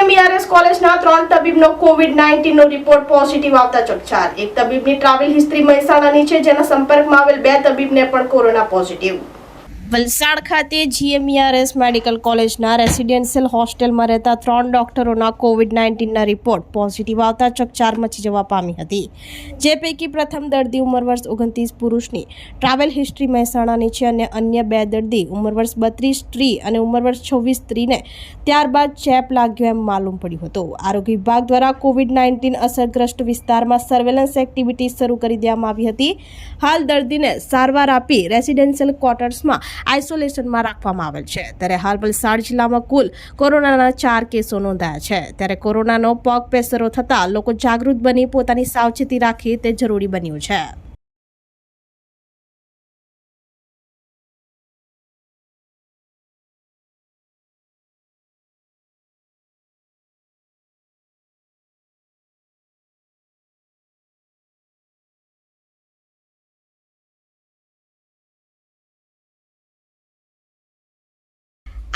GMERS કોલેજના ત્રણ તબીબનો કોવિડ નાઇન્ટીનનો રિપોર્ટ પોઝિટિવ આવતા ચકચાર. એક તબીબની ટ્રાવેલ હિસ્ટ્રી મહેસાણાની છે, જેના સંપર્કમાં આવેલ બે તબીબને પણ કોરોના પોઝિટિવ વલસાડ ખાતે જીએમઈઆરએસ મેડિકલ કોલેજના રેસિડેન્શિયલ હોસ્ટેલમાં રહેતા ત્રણ ડોક્ટરોના કોવિડ નાઇન્ટીનના રિપોર્ટ પોઝિટિવ આવતા ચકચાર મચી જવા પામી હતી. જે પૈકી પ્રથમ દર્દી ઉંમર વર્ષ ઓગણત્રીસ પુરુષની, ટ્રાવેલ હિસ્ટ્રી મહેસાણાની છે અને અન્ય બે દર્દી ઉંમર વર્ષ બત્રીસ સ્ત્રી અને ઉંમર વર્ષ છવ્વીસ સ્ત્રીને ત્યારબાદ ચેપ લાગ્યો એમ માલુમ પડ્યું હતું. આરોગ્ય વિભાગ દ્વારા કોવિડ નાઇન્ટીન અસરગ્રસ્ત વિસ્તારમાં સર્વેલન્સ એક્ટિવિટીઝ શરૂ કરી દેવામાં આવી હતી. હાલ દર્દીને સારવાર આપી રેસિડેન્શિયલ ક્વાર્ટર્સમાં આઇસોલેશનમાં રાખવામાં આવેલ છે. ત્યારે હાલ વલસાડ જિલ્લામાં કુલ કોરોનાના ચાર કેસો નોંધાયા છે. ત્યારે કોરોનાનો પગ પેસરો થતાં લોકો જાગૃત બની પોતાની સાવચેતી રાખે તે જરૂરી બન્યું છે.